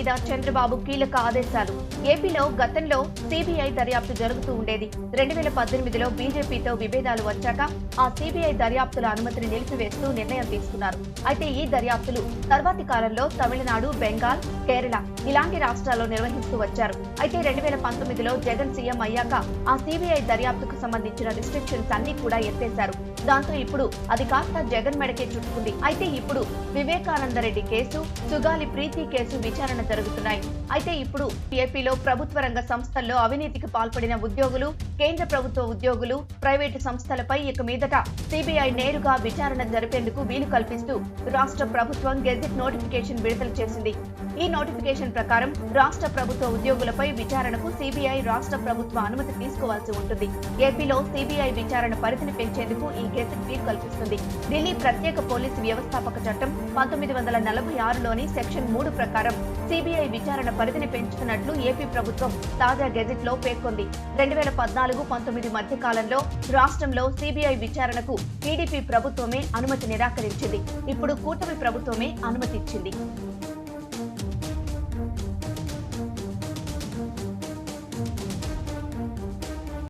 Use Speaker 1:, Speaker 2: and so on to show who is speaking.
Speaker 1: మీద చంద్రబాబు కీలక ఆదేశాలు. ఏపీలో గతంలో సిబిఐ దర్యాప్తు జరుగుతూ ఉండేది. రెండు వేల పద్దెనిమిదిలో బీజేపీతో విభేదాలు వచ్చాక ఆ సిబిఐ దర్యాప్తుల అనుమతిని నిలిపివేస్తూ నిర్ణయం తీసుకున్నారు. అయితే ఈ దర్యాప్తులు తర్వాతి కాలంలో తమిళనాడు బెంగాల్ కేరళ ఇలాంటి రాష్ట్రాల్లో నిర్వహిస్తూ వచ్చారు. అయితే రెండు వేల పంతొమ్మిదిలో జగన్ సీఎం అయ్యాక ఆ సిబిఐ దర్యాప్తుకు సంబంధించిన రిస్ట్రిక్షన్స్ అన్ని కూడా ఎత్తేశారు. దాంతో ఇప్పుడు అది కాస్త జగన్ మెడకే చుట్టుకుంది. అయితే ఇప్పుడు వివేకానందరెడ్డి కేసు సుగాలి ప్రీతి కేసు విచారణ జరుగుతున్నాయి. అయితే ఇప్పుడు ఏపీలో ప్రభుత్వ రంగ సంస్థల్లో అవినీతికి పాల్పడిన ఉద్యోగులు కేంద్ర ప్రభుత్వ ఉద్యోగులు ప్రైవేటు సంస్థలపై ఇక మీదట సిబిఐ నేరుగా విచారణ జరిపేందుకు వీలు కల్పిస్తూ రాష్ట్ర ప్రభుత్వం గెజిట్ నోటిఫికేషన్ విడుదల చేసింది. ఈ నోటిఫికేషన్ ప్రకారం రాష్ట్ర ప్రభుత్వ ఉద్యోగులపై విచారణకు సిబిఐ రాష్ట్ర ప్రభుత్వ అనుమతి తీసుకోవాల్సి ఉంటుంది. ఏపీలో సిబిఐ విచారణ పరిధిని పెంచేందుకు ఈ గెజెట్ వీలు కల్పిస్తుంది. ఢిల్లీ ప్రత్యేక పోలీసు వ్యవస్థాపక చట్టం పంతొమ్మిది వందల నలభై ఆరులోని సెక్షన్ మూడు ప్రకారం సిబిఐ విచారణ పరిధిని పెంచుతున్నట్లు ఏపీ ప్రభుత్వం తాజా గెజెట్లో పేర్కొంది. రెండు వేల పద్నాలుగు పంతొమ్మిది మధ్య కాలంలో రాష్ట్రంలో సిబిఐ విచారణకు టీడీపీ ప్రభుత్వమే అనుమతి నిరాకరించింది. ఇప్పుడు కూటమి ప్రభుత్వమే అనుమతిచ్చింది.